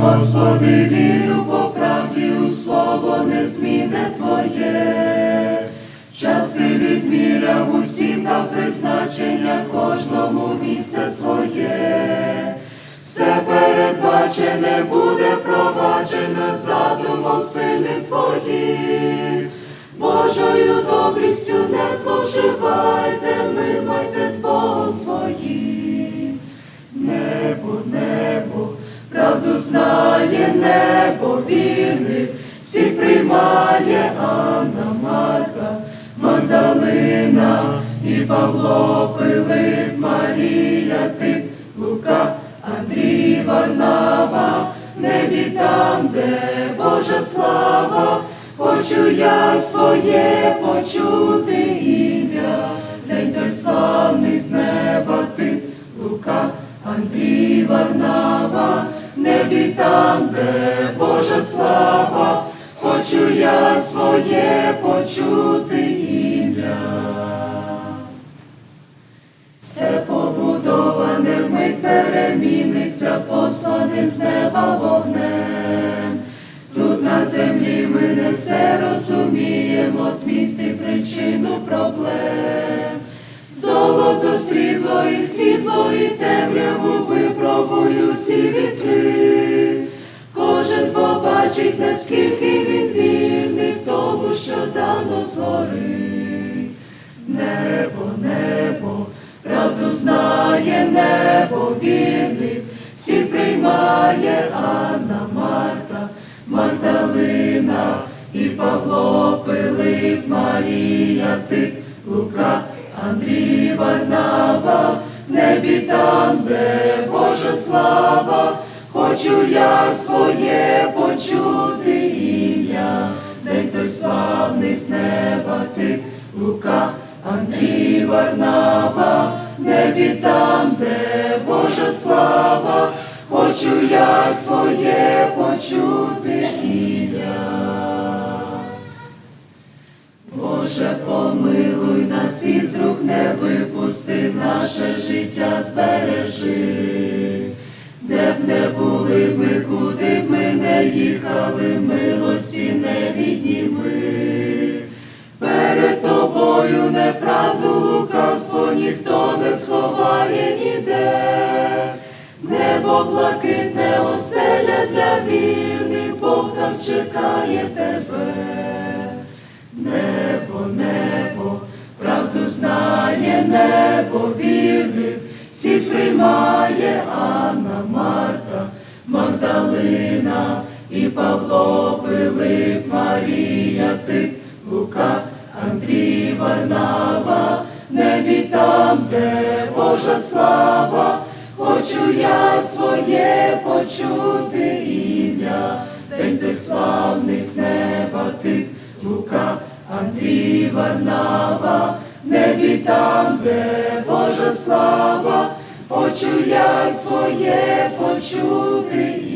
Господи, вірю по правді у слово незмінне Твоє. Час ти відміряв усім дав призначення кожному місце своє. Все передбачене буде проваджено задумом сильним Твоїм. Божою добрістю не зловживайте, мимайте знає небо вірних, приймає Анна Марта, Магдалина і Павло, Пилип, Марія, Тит, Лука, Андрій, Варнава, небі там, де Божа слава, хочу я своє почути ім'я, день той славний з неба Тит, Лука, Андрій, Варнава, небі там, де Божа слава, хочу я своє почути ім'я. Все побудоване вмить переміниться посланим з неба вогнем. Тут на землі ми не все розуміємо, зміст і причину проблем. Золото, срібло і світло, і темряву випробую всі вітри. Кожен побачить, наскільки він вірний в тому, що дано згори. Небо, небо, правду знає небо вірних, всіх приймає Анна Марта, Магдалина і Павло, Пилип, Марія, Тит, Лука, Андрій, Варнава, небі там, де Божа слава, хочу я своє почути ім'я, день той славний з неба Тит, Лука, Андрій, Варнава, небі там, де Божа слава, хочу я своє почути нас із рук не випусти, наше життя збережи. Де б не були ми, куди б ми не їхали, милості не відніми. Перед тобою неправду лукавство ніхто не сховає ніде. Небо блакитне оселя для вірних, Бог там чекає тебе. Небо, небо, правду знає небо вірних, всіх приймає Анна Марта, Магдалина і Павло, Пилип, Марія, Тит, Лука, Андрій, Варнава, небі там, де Божа слава, хочу я своє почути ім'я, день той славний з неба Тит, Лука, Андрій, Варнава, там, де Божа слава, хочу я своє почути